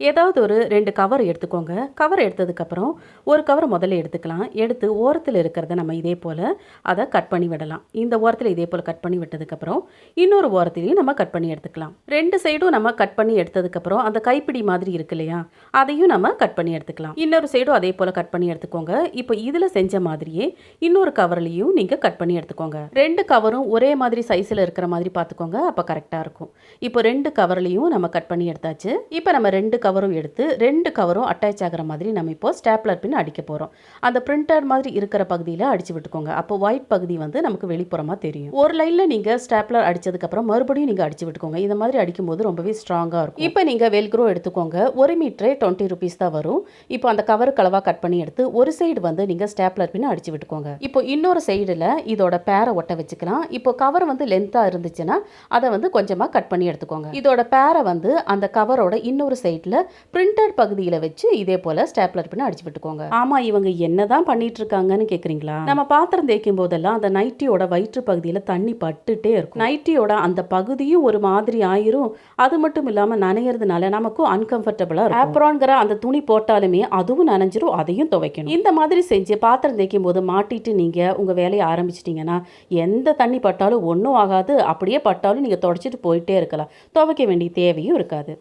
ஏதாவது ஒரு ரெண்டு கவர் எடுத்துக்கோங்க. கவர் எடுத்ததுக்கப்புறம் ஒரு கவர் முதல்ல எடுத்துக்கலாம். எடுத்து ஓரத்தில் இருக்கிறத நம்ம இதே போல் அதை கட் பண்ணி விடலாம். இந்த ஓரத்தில் இதே போல் கட் பண்ணி விட்டதுக்கப்புறம் இன்னொரு ஓரத்துலையும் நம்ம கட் பண்ணி எடுத்துக்கலாம். ரெண்டு சைடும் நம்ம கட் பண்ணி எடுத்ததுக்கப்புறம் அந்த கைப்பிடி மாதிரி இருக்கு இல்லையா அதையும் நம்ம கட் பண்ணி எடுத்துக்கலாம். இன்னொரு சைடும் அதே போல் கட் பண்ணி எடுத்துக்கோங்க. இப்போ இதில் செஞ்ச மாதிரியே இன்னொரு கவர்லையும் நீங்கள் கட் பண்ணி எடுத்துக்கோங்க. ரெண்டு கவரும் ஒரே மாதிரி சைஸில் இருக்கிற மாதிரி பார்த்துக்கோங்க. அப்போ கரெக்டாக இருக்கும். இப்போ ரெண்டு கவர்லையும் நம்ம கட் பண்ணி எடுத்தாச்சு. இப்போ நம்ம ரெண்டு கவரும் எடுத்து ரெண்டு கவரும் அட்டாச் ஆகிற மாதிரி நம்ம இப்போ ஸ்டாப்லர் பின் அடிக்க போகிறோம் அந்த பிரிண்டட் மாதிரி இருக்கிற பகுதியில் அடிச்சு விட்டுக்கோங்க. அப்போ ஒயிட் பகுதி வந்து நமக்கு வெளிப்புறமாக தெரியும். ஒரு லைனில் நீங்கள் ஸ்டாப்லர் அடிச்சதுக்கப்புறம் மறுபடியும் நீங்கள் அடிச்சு விட்டுக்கோங்க. இந்த மாதிரி அடிக்கும்போது ரொம்பவே ஸ்ட்ராங்காக இருக்கும். இப்போ நீங்கள் வெல்க்ரோ எடுத்துக்கோங்க. ஒரு மீட்டரே டுவெண்ட்டி ருபீஸ் தான் வரும். இப்போ அந்த கவர் கலவாக கட் பண்ணி எடுத்து ஒரு சைடு வந்து நீங்கள் ஸ்டாப்லர் பின் அடிச்சு விட்டுக்கோங்க. இப்போ இன்னொரு சைடில் இதோட பேரை ஒட்ட வச்சுக்கலாம். இப்போ கவர் வந்து லென்த்தாக இருந்துச்சுன்னா அதை வந்து கொஞ்சமாக கட் பண்ணி எடுத்துக்கோங்க. இதோட பேரை வந்து அந்த கவரோட இன்னொரு சைடில் பிரிண்டட் பகுதியில் வச்சு இதே போல் ஸ்டாப்லர் பின் அடிச்சு விட்டுக்கோங்க. ஆமாம் இவங்க என்னதான் பண்ணிட்டு இருக்காங்கன்னு கேட்குறீங்களா நம்ம பாத்திரம் தேய்க்கும் போதெல்லாம் அந்த நைட்டியோட வயிற்று பகுதியில் தண்ணி பட்டுட்டே இருக்கும். நைட்டியோட அந்த பகுதியும் ஒரு மாதிரி ஆயிரும். அது மட்டும் இல்லாமல் நனையிறதுனால நமக்கும் அன்கம்ஃபர்டபுளாக இருக்கும். ஆப்ரான்கிற அந்த துணி போட்டாலுமே அதுவும் நனைஞ்சிரும் அதையும் துவைக்கணும். இந்த மாதிரி செஞ்சு பாத்திரம் தேய்க்கும் போது மாட்டிட்டு நீங்கள் உங்கள் வேலையை ஆரம்பிச்சிட்டிங்கன்னா எந்த தண்ணி பட்டாலும் ஒன்றும் ஆகாது. அப்படியே பட்டாலும் நீங்கள் தொடச்சிட்டு போயிட்டே இருக்கலாம். துவைக்க வேண்டிய தேவையும் இருக்காது.